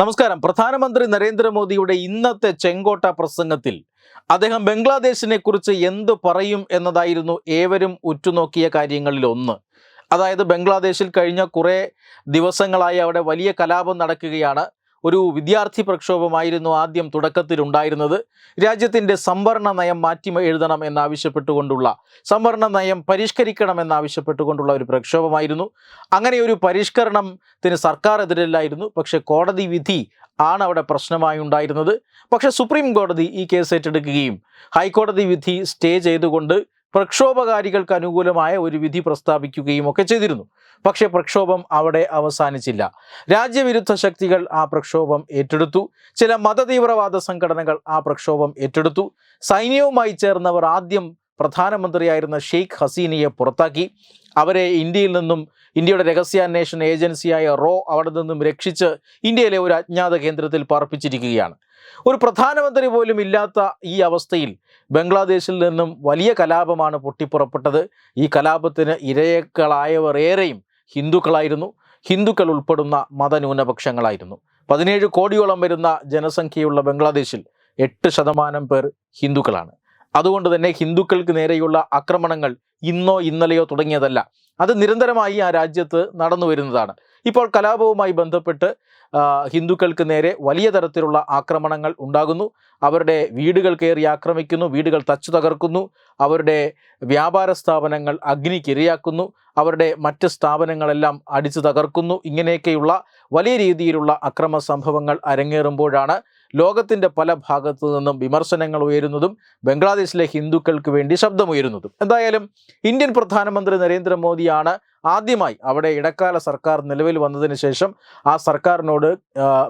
നമസ്കാരം. പ്രധാനമന്ത്രി നരേന്ദ്രമോദിയുടെ ഇന്നത്തെ ചെങ്കോട്ട പ്രസംഗത്തിൽ അദ്ദേഹം ബംഗ്ലാദേശിനെ കുറിച്ച് എന്ത് പറയും എന്നതായിരുന്നു ഏവരും ഉറ്റുനോക്കിയ കാര്യങ്ങളിൽ ഒന്ന്. അതായത് ബംഗ്ലാദേശിൽ കഴിഞ്ഞ കുറേ ദിവസങ്ങളായി അവിടെ വലിയ കലാപം നടക്കുകയാണ്. ഒരു വിദ്യാർത്ഥി പ്രക്ഷോഭമായിരുന്നു ആദ്യം തുടക്കത്തിലുണ്ടായിരുന്നത്. രാജ്യത്തിന്റെ സംവരണ നയം മാറ്റി എഴുതണം എന്നാവശ്യപ്പെട്ടുകൊണ്ടുള്ള സംവരണ നയം പരിഷ്കരിക്കണം എന്നാവശ്യപ്പെട്ടുകൊണ്ടുള്ള ഒരു പ്രക്ഷോഭമായിരുന്നു. അങ്ങനെ ഒരു പരിഷ്കരണത്തിന് സർക്കാർ എതിരല്ലായിരുന്നു പക്ഷേ കോടതി വിധി ആണ് അവിടെ പ്രശ്നമായി ഉണ്ടായിരുന്നത്. പക്ഷേ സുപ്രീം കോടതി ഈ കേസ് ഏറ്റെടുക്കുകയും ഹൈക്കോടതി വിധി സ്റ്റേ ചെയ്തുകൊണ്ട് പ്രക്ഷോഭകാരികൾക്ക് അനുകൂലമായ ഒരു വിധി പ്രസ്താവിക്കുകയും ഒക്കെ ചെയ്തിരുന്നു. പക്ഷേ പ്രക്ഷോഭം അവിടെ അവസാനിച്ചില്ല. രാജ്യവിരുദ്ധ ശക്തികൾ ആ പ്രക്ഷോഭം ഏറ്റെടുത്തു. ചില മതതീവ്രവാദ സംഘടനകൾ ആ പ്രക്ഷോഭം ഏറ്റെടുത്തു. സൈന്യവുമായി ചേർന്നവർ ആദ്യം പ്രധാനമന്ത്രിയായിരുന്ന ഷെയ്ഖ് ഹസീനയെ പുറത്താക്കി. അവരെ ഇന്ത്യയിൽ നിന്നും ഇന്ത്യയുടെ രഹസ്യാന്വേഷണ ഏജൻസിയായ റോ അവിടെ നിന്നും രക്ഷിച്ച് ഇന്ത്യയിലെ ഒരു അജ്ഞാത കേന്ദ്രത്തിൽ പാർപ്പിച്ചിരിക്കുകയാണ്. ഒരു പ്രധാനമന്ത്രി പോലും ഇല്ലാത്ത ഈ അവസ്ഥയിൽ ബംഗ്ലാദേശിൽ നിന്നും വലിയ കലാപമാണ് പൊട്ടിപ്പുറപ്പെട്ടത്. ഈ കലാപത്തിന് ഇരയക്കളായവർ ഏറെയും ഹിന്ദുക്കളായിരുന്നു. ഹിന്ദുക്കൾ ഉൾപ്പെടുന്ന മതന്യൂനപക്ഷങ്ങളായിരുന്നു. പതിനേഴ് കോടിയോളം വരുന്ന ജനസംഖ്യയുള്ള ബംഗ്ലാദേശിൽ എട്ട് ശതമാനം പേർ ഹിന്ദുക്കളാണ്. അതുകൊണ്ട് തന്നെ ഹിന്ദുക്കൾക്ക് നേരെയുള്ള ആക്രമണങ്ങൾ ഇന്നോ ഇന്നലെയോ തുടങ്ങിയതല്ല. അത് നിരന്തരമായി ആ രാജ്യത്ത് നടന്നു വരുന്നതാണ്. ഇപ്പോൾ കലാപവുമായി ബന്ധപ്പെട്ട് ഹിന്ദുക്കൾക്ക് നേരെ വലിയ തരത്തിലുള്ള ആക്രമണങ്ങൾ ഉണ്ടാകുന്നു. അവരുടെ വീടുകൾ കയറി ആക്രമിക്കുന്നു വീടുകൾ തച്ചു തകർക്കുന്നു അവരുടെ വ്യാപാര സ്ഥാപനങ്ങൾ അഗ്നിക്കിരയാക്കുന്നു അവരുടെ മറ്റ് സ്ഥാപനങ്ങളെല്ലാം അടിച്ചു തകർക്കുന്നു. ഇങ്ങനെയൊക്കെയുള്ള വലിയ രീതിയിലുള്ള അക്രമ സംഭവങ്ങൾ അരങ്ങേറുമ്പോഴാണ് ലോകത്തിന്റെ പല ഭാഗത്തു നിന്നും വിമർശനങ്ങൾ ഉയരുന്നതും ബംഗ്ലാദേശിലെ ഹിന്ദുക്കൾക്ക് വേണ്ടി ശബ്ദമുയരുന്നതും. എന്തായാലും ഇന്ത്യൻ പ്രധാനമന്ത്രി നരേന്ദ്രമോദിയാണ് ആദ്യമായി അവിടെ ഇടക്കാല സർക്കാർ നിലവിൽ വന്നതിന് ശേഷം ആ സർക്കാരിനോട്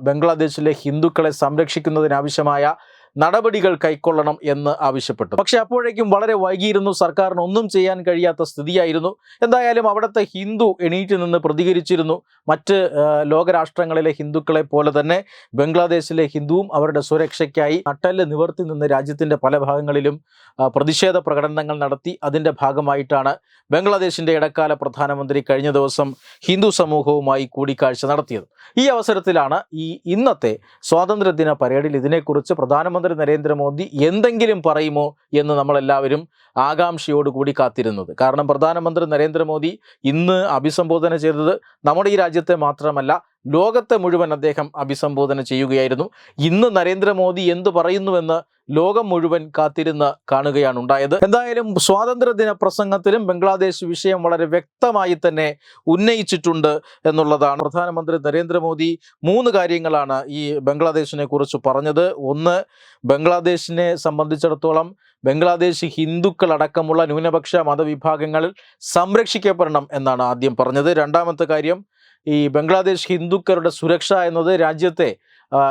ബംഗ്ലാദേശിലെ ഹിന്ദുക്കളെ സംരക്ഷിക്കുന്നതിനാവശ്യമായ നടപടികൾ കൈക്കൊള്ളണം എന്ന് ആവശ്യപ്പെട്ടു. പക്ഷെ അപ്പോഴേക്കും വളരെ വൈകിയിരുന്നു. സർക്കാരിന് ഒന്നും ചെയ്യാൻ കഴിയാത്ത സ്ഥിതിയായിരുന്നു. എന്തായാലും അവിടുത്തെ ഹിന്ദു എണീറ്റ് നിന്ന് പ്രതികരിച്ചിരുന്നു. മറ്റ് ലോകരാഷ്ട്രങ്ങളിലെ ഹിന്ദുക്കളെ പോലെ തന്നെ ബംഗ്ലാദേശിലെ ഹിന്ദുവും അവരുടെ സുരക്ഷയ്ക്കായി നട്ടൽ നിവർത്തി നിന്ന് രാജ്യത്തിന്റെ പല ഭാഗങ്ങളിലും പ്രതിഷേധ പ്രകടനങ്ങൾ നടത്തി. അതിന്റെ ഭാഗമായിട്ടാണ് ബംഗ്ലാദേശിന്റെ ഇടക്കാല പ്രധാനമന്ത്രി കഴിഞ്ഞ ദിവസം ഹിന്ദു സമൂഹവുമായി കൂടിക്കാഴ്ച നടത്തിയത്. ഈ അവസരത്തിലാണ് ഈ ഇന്നത്തെ സ്വാതന്ത്ര്യദിന പരേഡിൽ ഇതിനെക്കുറിച്ച് പ്രധാനമന്ത്രി നരേന്ദ്രമോദി എന്തെങ്കിലും പറയുമോ എന്ന് നമ്മളെല്ലാവരും ആകാംക്ഷയോടുകൂടി കാത്തിരുന്നത്. കാരണം പ്രധാനമന്ത്രി നരേന്ദ്രമോദി ഇന്ന് അഭിസംബോധന ചെയ്തത് നമ്മുടെ ഈ രാജ്യത്തെ മാത്രമല്ല ലോകത്തെ മുഴുവൻ അദ്ദേഹം അഭിസംബോധന ചെയ്യുകയായിരുന്നു. ഇന്ന് നരേന്ദ്രമോദി എന്തു പറയുന്നുവെന്ന് ലോകം മുഴുവൻ കാത്തിരുന്ന് കാണുകയാണ് ഉണ്ടായത്. എന്തായാലും സ്വാതന്ത്ര്യദിന പ്രസംഗത്തിലും ബംഗ്ലാദേശ് വിഷയം വളരെ വ്യക്തമായി തന്നെ ഉന്നയിച്ചിട്ടുണ്ട് എന്നുള്ളതാണ്. പ്രധാനമന്ത്രി നരേന്ദ്രമോദി മൂന്ന് കാര്യങ്ങളാണ് ഈ ബംഗ്ലാദേശിനെ കുറിച്ച് പറഞ്ഞത്. ഒന്ന് ബംഗ്ലാദേശിനെ സംബന്ധിച്ചിടത്തോളം ബംഗ്ലാദേശ് ഹിന്ദുക്കൾ അടക്കമുള്ള ന്യൂനപക്ഷ മതവിഭാഗങ്ങളിൽ സംരക്ഷിക്കപ്പെടണം എന്നാണ് ആദ്യം പറഞ്ഞത്. രണ്ടാമത്തെ കാര്യം ഈ ബംഗ്ലാദേശ് ഹിന്ദുക്കളുടെ സുരക്ഷ എന്നത് രാജ്യത്തെ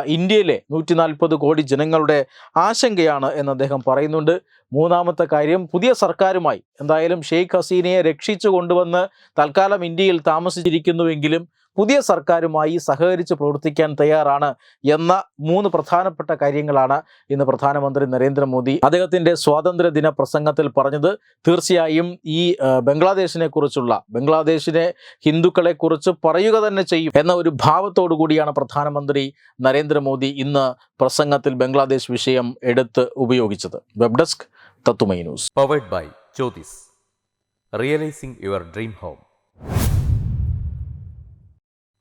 ഇന്ത്യയിലെ നൂറ്റി നാൽപ്പത് കോടി ജനങ്ങളുടെ ആശങ്കയാണ് എന്ന് അദ്ദേഹം പറയുന്നുണ്ട്. മൂന്നാമത്തെ കാര്യം പുതിയ സർക്കാരുമായി എന്തായാലും ഷെയ്ഖ് ഹസീനയെ രക്ഷിച്ചു കൊണ്ടുവന്ന് തൽക്കാലം ഇന്ത്യയിൽ താമസിച്ചിരിക്കുന്നുവെങ്കിലും പുതിയ സർക്കാരുമായി സഹകരിച്ച് പ്രവർത്തിക്കാൻ തയ്യാറാണ് എന്ന മൂന്ന് പ്രധാനപ്പെട്ട കാര്യങ്ങളാണ് ഇന്ന് പ്രധാനമന്ത്രി നരേന്ദ്രമോദി അദ്ദേഹത്തിന്റെ സ്വാതന്ത്ര്യദിന പ്രസംഗത്തിൽ പറഞ്ഞത്. തീർച്ചയായും ഈ ബംഗ്ലാദേശിനെ കുറിച്ചുള്ള ബംഗ്ലാദേശിനെ ഹിന്ദുക്കളെ കുറിച്ച് പറയുക തന്നെ ചെയ്യും എന്ന ഒരു ഭാവത്തോടു കൂടിയാണ് പ്രധാനമന്ത്രി നരേന്ദ്രമോദി ഇന്ന് പ്രസംഗത്തിൽ ബംഗ്ലാദേശ് വിഷയം എടുത്ത് ഉപയോഗിച്ചത്. വെബ് ഡെസ്ക് തത്തുമൈ news. Powered by Jyothis realising your dream home